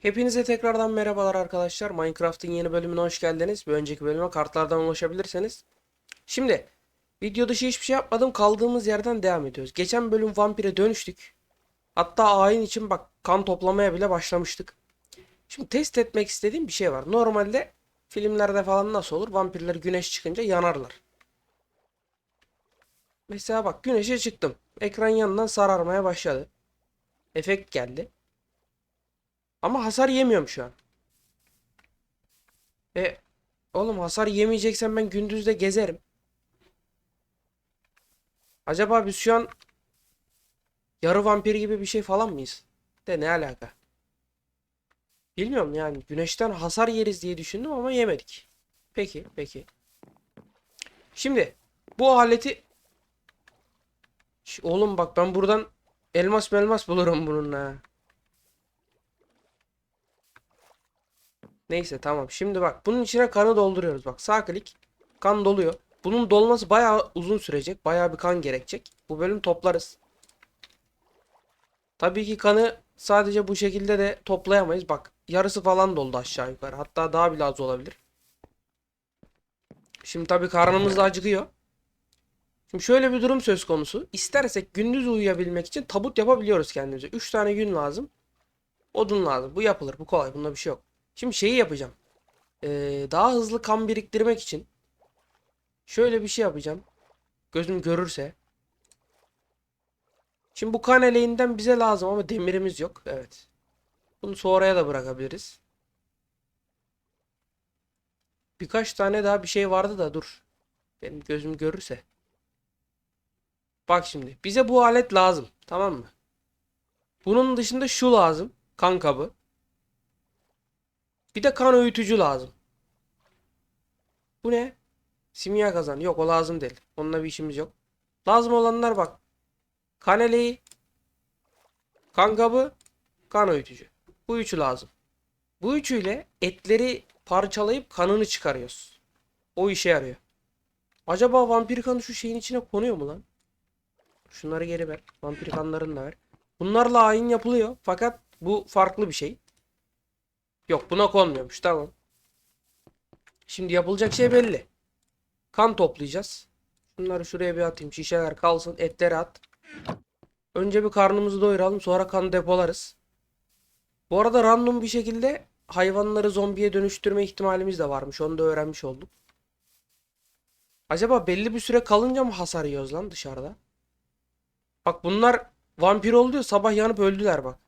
Hepinize tekrardan merhabalar arkadaşlar. Minecraft'ın yeni bölümüne hoş geldiniz. Bir önceki bölüme kartlardan ulaşabilirsiniz. Şimdi video dışı hiçbir şey yapmadım. Kaldığımız yerden devam ediyoruz. Geçen bölüm vampire dönüştük. Hatta ayin için bak kan toplamaya bile başlamıştık. Şimdi test etmek istediğim bir şey var. Normalde filmlerde falan nasıl olur? Vampirler güneş çıkınca yanarlar. Mesela bak güneşe çıktım. Ekran yanından sararmaya başladı. Efekt geldi. Ama hasar yemiyorum şu an. E oğlum hasar yemeyeceksen ben gündüz de gezerim. Acaba biz şu an yarı vampir gibi bir şey falan mıyız? De ne alaka? Bilmiyorum yani güneşten hasar yeriz diye düşündüm ama yemedik. Peki, peki. Şimdi bu aleti Oğlum bak ben buradan elmas melmas bulurum bununla. Neyse tamam. Şimdi bak bunun içine kanı dolduruyoruz. Bak sağ klik kan doluyor. Bunun dolması bayağı uzun sürecek. Bayağı bir kan gerekecek. Bu bölüm toplarız. Tabii ki kanı sadece bu şekilde de toplayamayız. Bak yarısı falan doldu aşağı yukarı. Hatta daha bile az olabilir. Şimdi tabii karnımız da acıkıyor. Şimdi şöyle bir durum söz konusu. İstersek gündüz uyuyabilmek için tabut yapabiliyoruz kendimize. 3 tane gün lazım. Odun lazım. Bu yapılır. Bu kolay. Bunda bir şey yok. Şimdi şeyi yapacağım. Ee, daha hızlı kan biriktirmek için şöyle bir şey yapacağım. Gözüm görürse. Şimdi bu kan eleğinden bize lazım ama demirimiz yok. Evet. Bunu sonraya da bırakabiliriz. Birkaç tane daha bir şey vardı da dur. Benim gözüm görürse. Bak şimdi. Bize bu alet lazım. Tamam mı? Bunun dışında şu lazım. Kan kabı. Bir de kan öğütücü lazım. Bu ne? Simya kazan. Yok o lazım değil. Onunla bir işimiz yok. Lazım olanlar bak. Kan eleği. Kan kabı. Kan öğütücü. Bu üçü lazım. Bu üçüyle etleri parçalayıp kanını çıkarıyoruz. O işe yarıyor. Acaba vampir kanı şu şeyin içine konuyor mu lan? Şunları geri ver. Vampir kanlarını da ver. Bunlarla ayin yapılıyor. Fakat bu farklı bir şey. Yok buna konmuyormuş. Tamam. Şimdi yapılacak şey belli. Kan toplayacağız. Bunları şuraya bir atayım. Şişeler kalsın. Etleri at. Önce bir karnımızı doyuralım. Sonra kan depolarız. Bu arada random bir şekilde hayvanları zombiye dönüştürme ihtimalimiz de varmış. Onu da öğrenmiş olduk. Acaba belli bir süre kalınca mı hasar yiyoruz lan dışarıda? Bak bunlar vampir oldu sabah yanıp öldüler bak.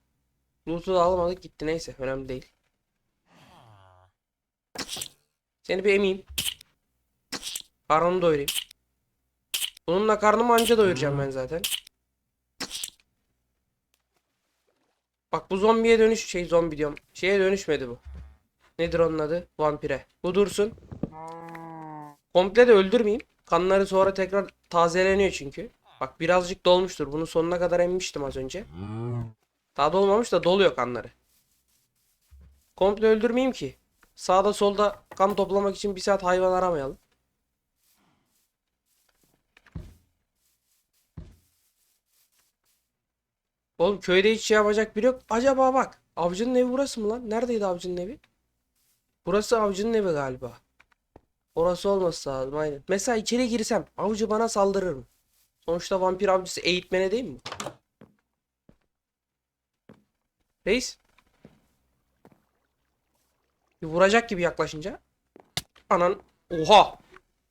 Loot'u da almadık gitti neyse önemli değil. Seni bir emeyim. Karnını doyurayım. Bununla karnımı anca doyuracağım ben zaten. Bak bu zombiye dönüş şey zombi diyorum. Şeye dönüşmedi bu. Nedir onun adı? Vampire. Bu dursun. Komple de öldürmeyeyim. Kanları sonra tekrar tazeleniyor çünkü. Bak birazcık dolmuştur. Bunu sonuna kadar emmiştim az önce. Daha dolmamış da doluyor kanları. Komple öldürmeyeyim ki. Sağda solda kan toplamak için bir saat hayvan aramayalım. Oğlum köyde hiç şey yapacak biri yok. Acaba bak. Avcının evi burası mı lan? Neredeydi avcının evi? Burası avcının evi galiba. Orası olması lazım aynen. Mesela içeri girsem avcı bana saldırır mı? Sonuçta vampir avcısı eğitmene değil mi? Reis. Bir vuracak gibi yaklaşınca. Anan. Oha.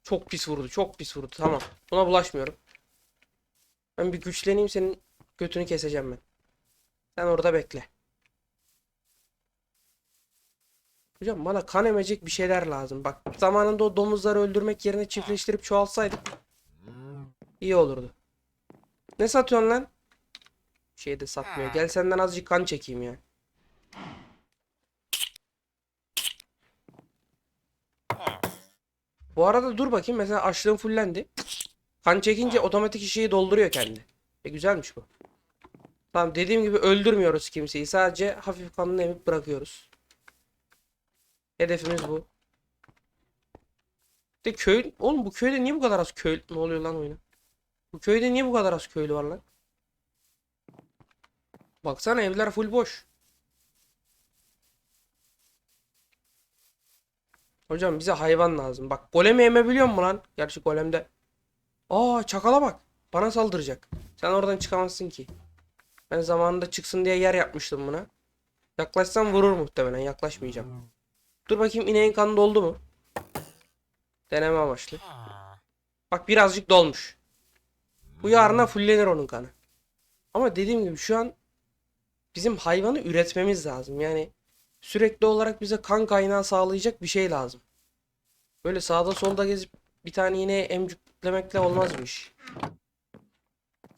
Çok pis vurdu. Çok pis vurdu. Tamam. Buna bulaşmıyorum. Ben bir güçleneyim senin götünü keseceğim ben. Sen orada bekle. Hocam bana kan emecek bir şeyler lazım. Bak zamanında o domuzları öldürmek yerine çiftleştirip çoğalsaydık iyi olurdu. Ne satıyorsun lan? Bir şey de satmıyor. Gel senden azıcık kan çekeyim ya. Bu arada dur bakayım. Mesela açlığım fullendi. Kan çekince otomatik şeyi dolduruyor kendi. E güzelmiş bu. Tamam dediğim gibi öldürmüyoruz kimseyi. Sadece hafif kanını emip bırakıyoruz. Hedefimiz bu. De köy... Oğlum bu köyde niye bu kadar az köy... Ne oluyor lan oyuna? Bu köyde niye bu kadar az köylü var lan? Baksana evler full boş. Hocam bize hayvan lazım. Bak golemi emebiliyor mu lan? Gerçi golemde. Aa çakala bak. Bana saldıracak. Sen oradan çıkamazsın ki. Ben zamanında çıksın diye yer yapmıştım buna. Yaklaşsam vurur muhtemelen. Yaklaşmayacağım. Dur bakayım ineğin kanı doldu mu? Deneme amaçlı. Bak birazcık dolmuş. Bu yarına fullenir onun kanı. Ama dediğim gibi şu an bizim hayvanı üretmemiz lazım. Yani sürekli olarak bize kan kaynağı sağlayacak bir şey lazım. Böyle sağda solda gezip bir tane ineği emcüklemekle olmaz bu iş.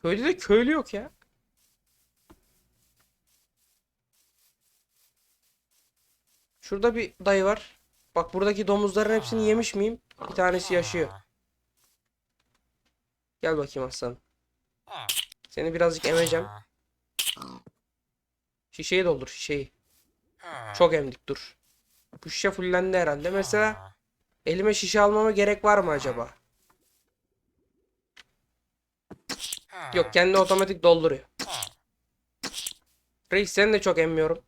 Köyde de köylü yok ya. Şurada bir dayı var. Bak buradaki domuzların hepsini yemiş miyim? Bir tanesi yaşıyor. Gel bakayım aslanım. Seni birazcık emeceğim. Şişeyi doldur şişeyi. Çok emdik dur. Bu şişe fullendi herhalde. Mesela elime şişe almama gerek var mı acaba? Yok kendi otomatik dolduruyor. Reis seni de çok emmiyorum.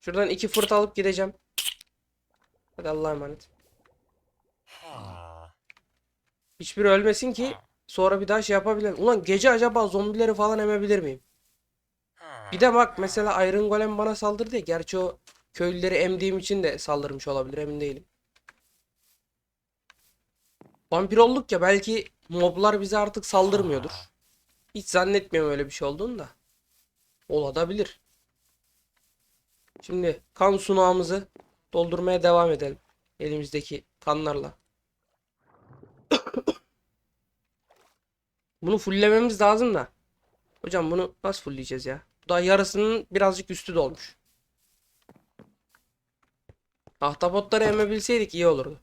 Şuradan iki fırt alıp gideceğim. Hadi Allah'a emanet. Hiçbiri ölmesin ki sonra bir daha şey yapabilirim. Ulan gece acaba zombileri falan emebilir miyim? Bir de bak mesela Iron Golem bana saldırdı ya. Gerçi o köylüleri emdiğim için de saldırmış olabilir emin değilim. Vampir olduk ya belki moblar bize artık saldırmıyordur. Hiç zannetmiyorum öyle bir şey olduğunu da. Olabilir. Şimdi kan sunağımızı doldurmaya devam edelim. Elimizdeki kanlarla. Bunu fulllememiz lazım da. Hocam bunu nasıl fullleyeceğiz ya? Daha yarısının birazcık üstü dolmuş. Ahtapotları emebilseydik iyi olurdu.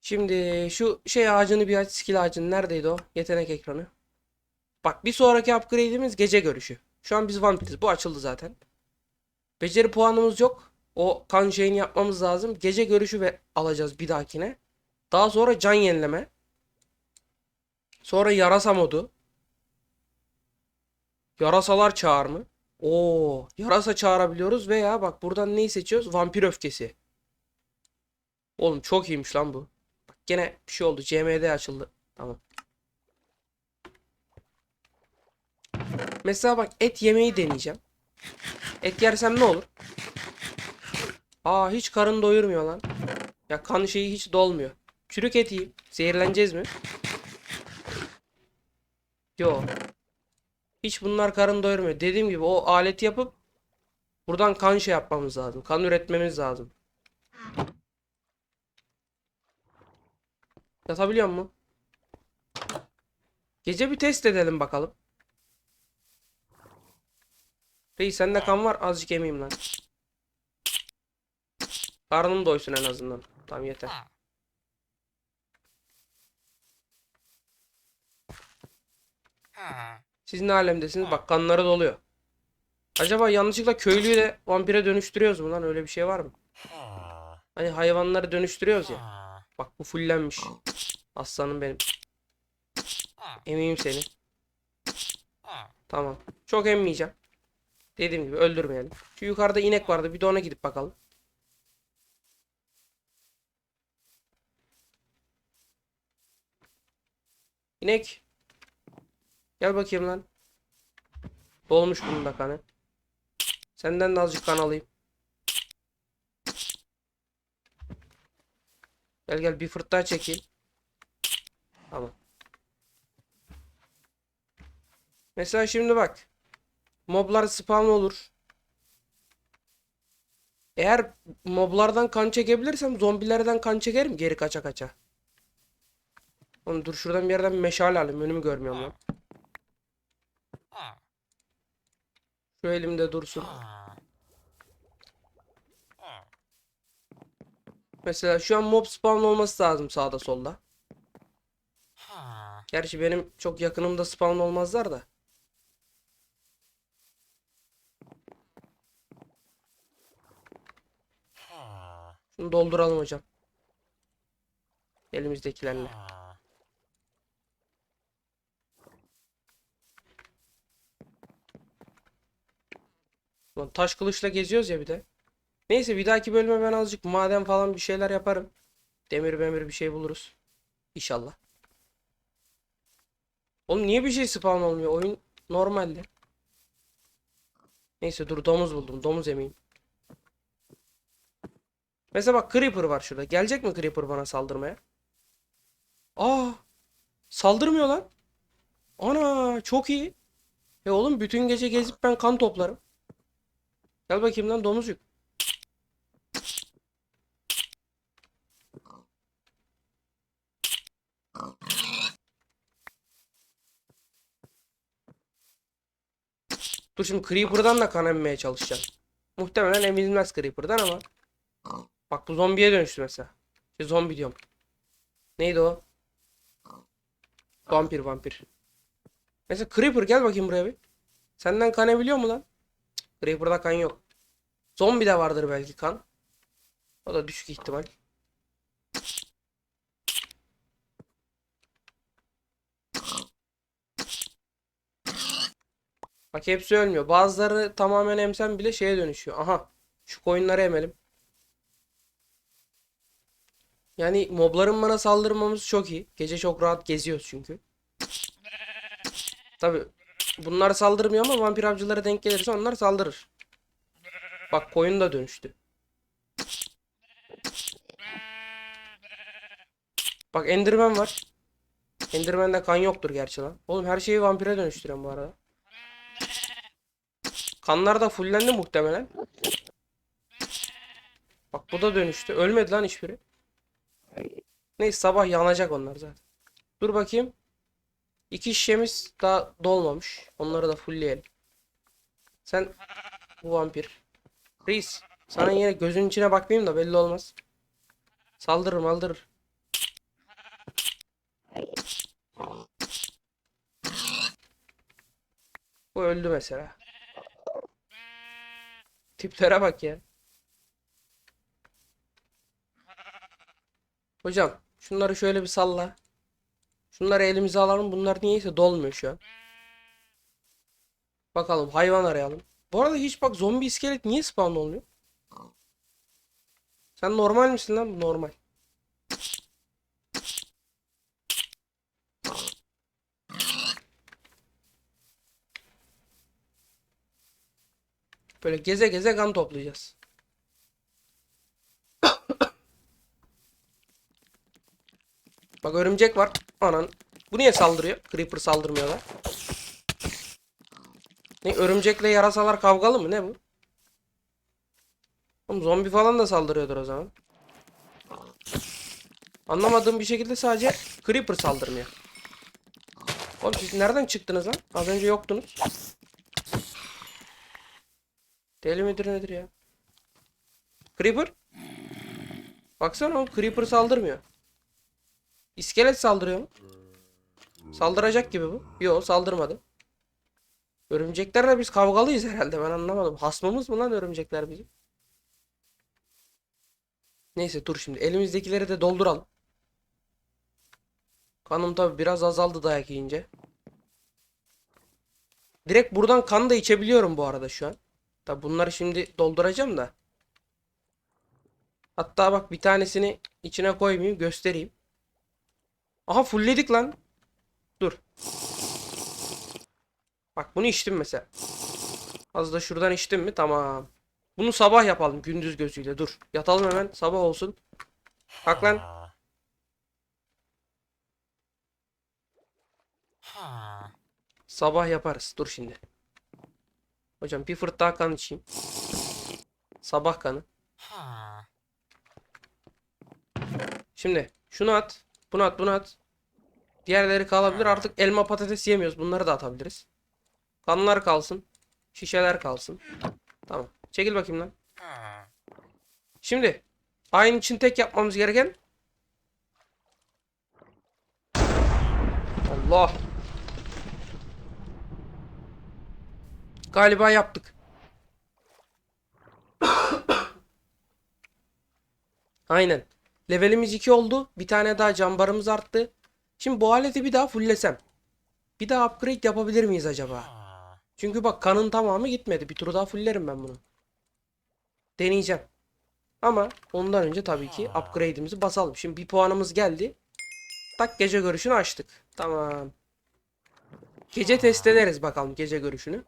Şimdi şu şey ağacını bir aç. Skill ağacının neredeydi o? Yetenek ekranı. Bak bir sonraki upgrade'imiz gece görüşü. Şu an biz vampiriz. Bu açıldı zaten. Beceri puanımız yok. O kan şeyini yapmamız lazım. Gece görüşü ve alacağız bir dahakine. Daha sonra can yenileme. Sonra yarasa modu. Yarasalar çağır mı? Oo, yarasa çağırabiliyoruz veya bak buradan neyi seçiyoruz? Vampir öfkesi. Oğlum çok iyiymiş lan bu. Bak gene bir şey oldu. CMD açıldı. Tamam. Mesela bak et yemeyi deneyeceğim. Et yersem ne olur? Aa hiç karın doyurmuyor lan. Ya kan şeyi hiç dolmuyor. Çürük et yiyeyim. Zehirleneceğiz mi? Yo. Hiç bunlar karın doyurmuyor. Dediğim gibi o aleti yapıp buradan kan şey yapmamız lazım. Kan üretmemiz lazım. Yatabiliyor mu? Gece bir test edelim bakalım. Reis sende kan var. Azıcık emeyim lan. Karnım doysun en azından. Tamam yeter. Siz ne alemdesiniz? Bak kanları doluyor. Acaba yanlışlıkla köylüyü de vampire dönüştürüyoruz mu lan? Öyle bir şey var mı? Hani hayvanları dönüştürüyoruz ya. Bak bu fullenmiş. Aslanım benim. Emeyim seni. Tamam. Çok emmeyeceğim. Dediğim gibi öldürmeyelim. Şu yukarıda inek vardı. Bir de ona gidip bakalım. İnek. Gel bakayım lan. Dolmuş bunun da kanı. Senden de azıcık kan alayım. Gel gel bir fırt daha çekeyim. Tamam. Mesela şimdi bak. Moblar spawn olur. Eğer moblardan kan çekebilirsem zombilerden kan çekerim geri kaça kaça. Oğlum dur şuradan bir yerden meşale alayım. Önümü görmüyorum lan. Şu elimde dursun. Mesela şu an mob spawn olması lazım sağda solda. Gerçi benim çok yakınımda spawn olmazlar da. Şunu dolduralım hocam. Elimizdekilerle. Lan taş kılıçla geziyoruz ya bir de. Neyse bir dahaki bölüme ben azıcık maden falan bir şeyler yaparım. Demir memir bir şey buluruz. İnşallah. Oğlum niye bir şey spawn olmuyor? Oyun normalde. Neyse dur domuz buldum. Domuz yemeyeyim. Mesela bak Creeper var şurada. Gelecek mi Creeper bana saldırmaya? Aa! Saldırmıyor lan. Ana çok iyi. E oğlum bütün gece gezip ben kan toplarım. Gel bakayım lan domuzcuk. Dur şimdi Creeper'dan da kan emmeye çalışacağım. Muhtemelen emilmez Creeper'dan ama. Bak bu zombiye dönüştü mesela. Şey, zombi diyorum. Neydi o? Vampir vampir. Mesela Creeper gel bakayım buraya bir. Senden kan mu lan? Cık, Creeper'da kan yok. Zombi de vardır belki kan. O da düşük ihtimal. Bak hepsi ölmüyor. Bazıları tamamen emsem bile şeye dönüşüyor. Aha. Şu koyunları emelim. Yani mobların bana saldırmamız çok iyi. Gece çok rahat geziyoruz çünkü. Tabi bunlar saldırmıyor ama vampir avcılara denk gelirse onlar saldırır. Bak koyun da dönüştü. Bak Enderman var. Enderman'de kan yoktur gerçi lan. Oğlum her şeyi vampire dönüştüren bu arada. Kanlar da fullendi muhtemelen. Bak bu da dönüştü. Ölmedi lan hiçbiri. Neyse sabah yanacak onlar zaten. Dur bakayım. İki şişemiz daha dolmamış. Onları da fullleyelim. Sen bu vampir. Reis. Sana yine gözün içine bakmayayım da belli olmaz. Saldırır maldırır. Bu öldü mesela. Tiplere bak ya. Hocam şunları şöyle bir salla. Şunları elimize alalım. Bunlar niyeyse dolmuyor şu an. Bakalım hayvan arayalım. Bu arada hiç bak zombi iskelet niye spawn olmuyor? Sen normal misin lan? Normal. Böyle geze geze kan toplayacağız. Bak örümcek var. Anan. Bu niye saldırıyor? Creeper saldırmıyorlar. Ne örümcekle yarasalar kavgalı mı? Ne bu? Oğlum zombi falan da saldırıyordur o zaman. Anlamadığım bir şekilde sadece Creeper saldırmıyor. Oğlum siz nereden çıktınız lan? Az önce yoktunuz. Deli midir nedir ya? Creeper? Baksana oğlum Creeper saldırmıyor. İskelet saldırıyor mu? Saldıracak gibi bu. Yo saldırmadı. Örümceklerle biz kavgalıyız herhalde ben anlamadım. Hasmımız mı lan örümcekler bizim? Neyse dur şimdi elimizdekileri de dolduralım. Kanım tabi biraz azaldı dayak yiyince. Direkt buradan kan da içebiliyorum bu arada şu an. Tabi bunları şimdi dolduracağım da. Hatta bak bir tanesini içine koymayayım göstereyim. Aha fullledik lan. Dur. Bak bunu içtim mesela. Az da şuradan içtim mi? Tamam. Bunu sabah yapalım gündüz gözüyle. Dur. Yatalım hemen. Sabah olsun. Kalk lan. Sabah yaparız. Dur şimdi. Hocam bir fırt daha kan içeyim. Sabah kanı. Şimdi şunu at. Bunu at bunu at. Diğerleri kalabilir. Artık elma patates yemiyoruz. Bunları da atabiliriz. Kanlar kalsın. Şişeler kalsın. Tamam. Çekil bakayım lan. Şimdi aynı için tek yapmamız gereken Allah. Galiba yaptık. Aynen. Levelimiz 2 oldu. Bir tane daha cambarımız arttı. Şimdi bu aleti bir daha fulllesem. Bir daha upgrade yapabilir miyiz acaba? Çünkü bak kanın tamamı gitmedi. Bir tur daha fulllerim ben bunu. Deneyeceğim. Ama ondan önce tabii ki upgrade'imizi basalım. Şimdi bir puanımız geldi. Tak gece görüşünü açtık. Tamam. Gece test ederiz bakalım gece görüşünü.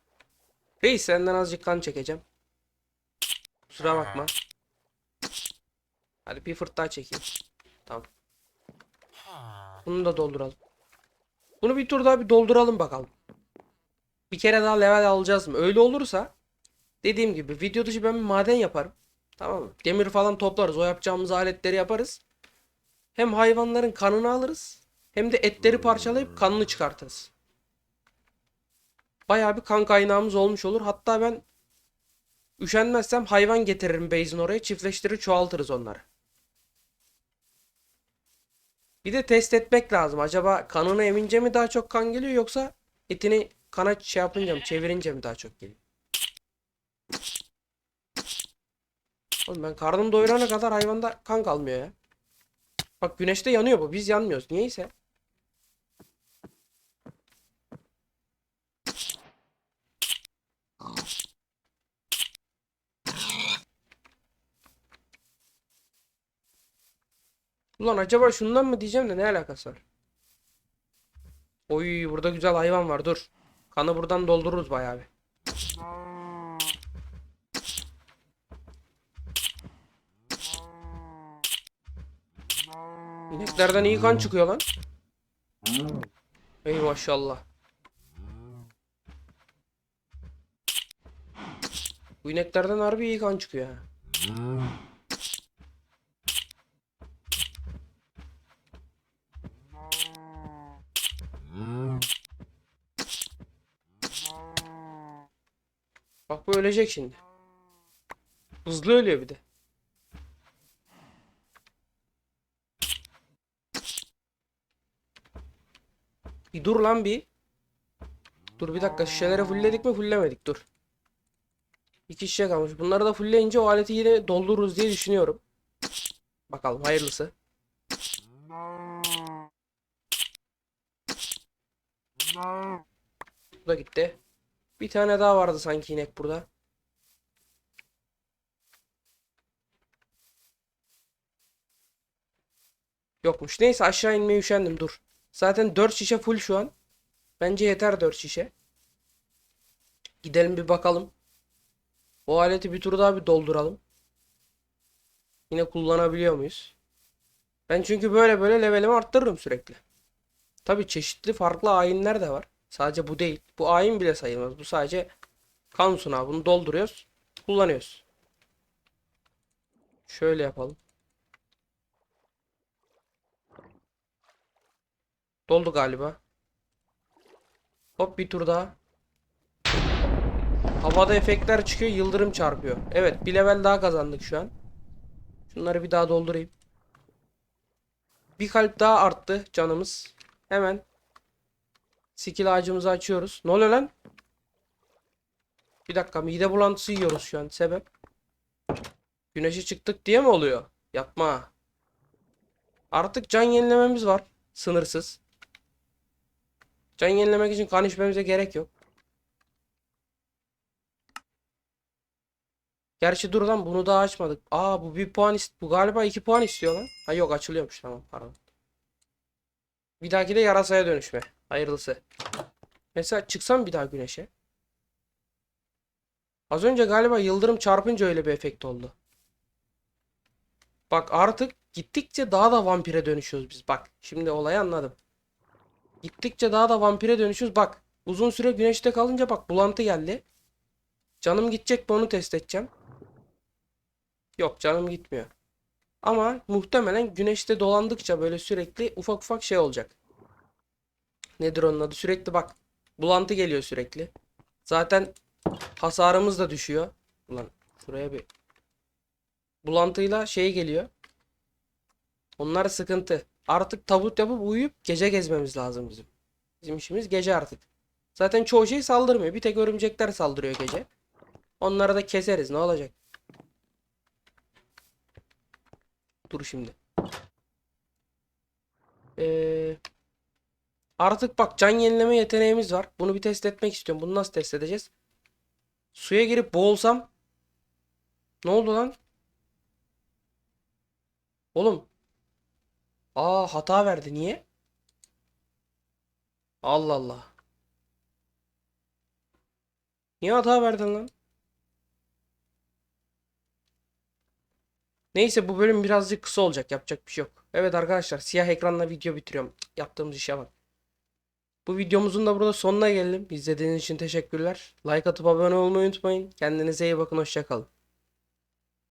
Reis senden azıcık kan çekeceğim. Kusura bakma. Hadi bir fırt daha çekeyim. Tamam. Bunu da dolduralım. Bunu bir tur daha bir dolduralım bakalım. Bir kere daha level alacağız mı? Öyle olursa dediğim gibi video dışı ben bir maden yaparım. Tamam mı? Demir falan toplarız. O yapacağımız aletleri yaparız. Hem hayvanların kanını alırız. Hem de etleri parçalayıp kanını çıkartırız. Bayağı bir kan kaynağımız olmuş olur. Hatta ben üşenmezsem hayvan getiririm base'in oraya. Çiftleştirir çoğaltırız onları. Bir de test etmek lazım. Acaba kanını emince mi daha çok kan geliyor yoksa etini kana şey yapınca mı çevirince mi daha çok geliyor? Oğlum ben karnım doyurana kadar hayvanda kan kalmıyor ya. Bak güneşte yanıyor bu. Biz yanmıyoruz. Niyeyse. Ulan acaba şundan mı diyeceğim de ne alakası var? Oy burada güzel hayvan var dur. Kanı buradan doldururuz bayağı bir. İneklerden iyi kan çıkıyor lan. Ey maşallah. Bu ineklerden harbi iyi kan çıkıyor ha. Bak bu ölecek şimdi. Hızlı ölüyor bir de. Bir dur lan bir. Dur bir dakika şişeleri fullledik mi fulllemedik dur. İki şişe kalmış. Bunları da fullleyince o aleti yine doldururuz diye düşünüyorum. Bakalım hayırlısı. Bu da gitti. Bir tane daha vardı sanki inek burada. Yokmuş. Neyse aşağı inmeye üşendim dur. Zaten 4 şişe full şu an. Bence yeter 4 şişe. Gidelim bir bakalım. O aleti bir tur daha bir dolduralım. Yine kullanabiliyor muyuz? Ben çünkü böyle böyle levelimi arttırırım sürekli. Tabi çeşitli farklı ayinler de var. Sadece bu değil. Bu ayin bile sayılmaz. Bu sadece kan sunağı. Bunu dolduruyoruz. Kullanıyoruz. Şöyle yapalım. Doldu galiba. Hop bir tur daha. Havada efektler çıkıyor. Yıldırım çarpıyor. Evet bir level daha kazandık şu an. Şunları bir daha doldurayım. Bir kalp daha arttı canımız. Hemen skill ağacımızı açıyoruz. Ne oluyor lan? Bir dakika mide bulantısı yiyoruz şu an. Sebep? Güneşe çıktık diye mi oluyor? Yapma. Artık can yenilememiz var. Sınırsız. Can yenilemek için kan içmemize gerek yok. Gerçi dur lan bunu daha açmadık. Aa bu bir puan ist bu galiba iki puan istiyor lan. Ha yok açılıyormuş tamam pardon. Bir dahaki de yarasaya dönüşme. Hayırlısı. Mesela çıksam bir daha güneşe. Az önce galiba yıldırım çarpınca öyle bir efekt oldu. Bak artık gittikçe daha da vampire dönüşüyoruz biz. Bak şimdi olayı anladım. Gittikçe daha da vampire dönüşüyoruz. Bak uzun süre güneşte kalınca bak bulantı geldi. Canım gidecek mi onu test edeceğim. Yok canım gitmiyor. Ama muhtemelen güneşte dolandıkça böyle sürekli ufak ufak şey olacak. Nedir onun adı? Sürekli bak. Bulantı geliyor sürekli. Zaten hasarımız da düşüyor. Ulan şuraya bir bulantıyla şey geliyor. Onlar sıkıntı. Artık tabut yapıp uyuyup gece gezmemiz lazım bizim. Bizim işimiz gece artık. Zaten çoğu şey saldırmıyor. Bir tek örümcekler saldırıyor gece. Onları da keseriz. Ne olacak? Dur şimdi. Ee, artık bak can yenileme yeteneğimiz var. Bunu bir test etmek istiyorum. Bunu nasıl test edeceğiz? Suya girip boğulsam ne oldu lan? Oğlum. Aa hata verdi. Niye? Allah Allah. Niye hata verdin lan? Neyse bu bölüm birazcık kısa olacak. Yapacak bir şey yok. Evet arkadaşlar siyah ekranla video bitiriyorum. Yaptığımız işe bak. Bu videomuzun da burada sonuna geldim. İzlediğiniz için teşekkürler. Like atıp abone olmayı unutmayın. Kendinize iyi bakın. Hoşçakalın.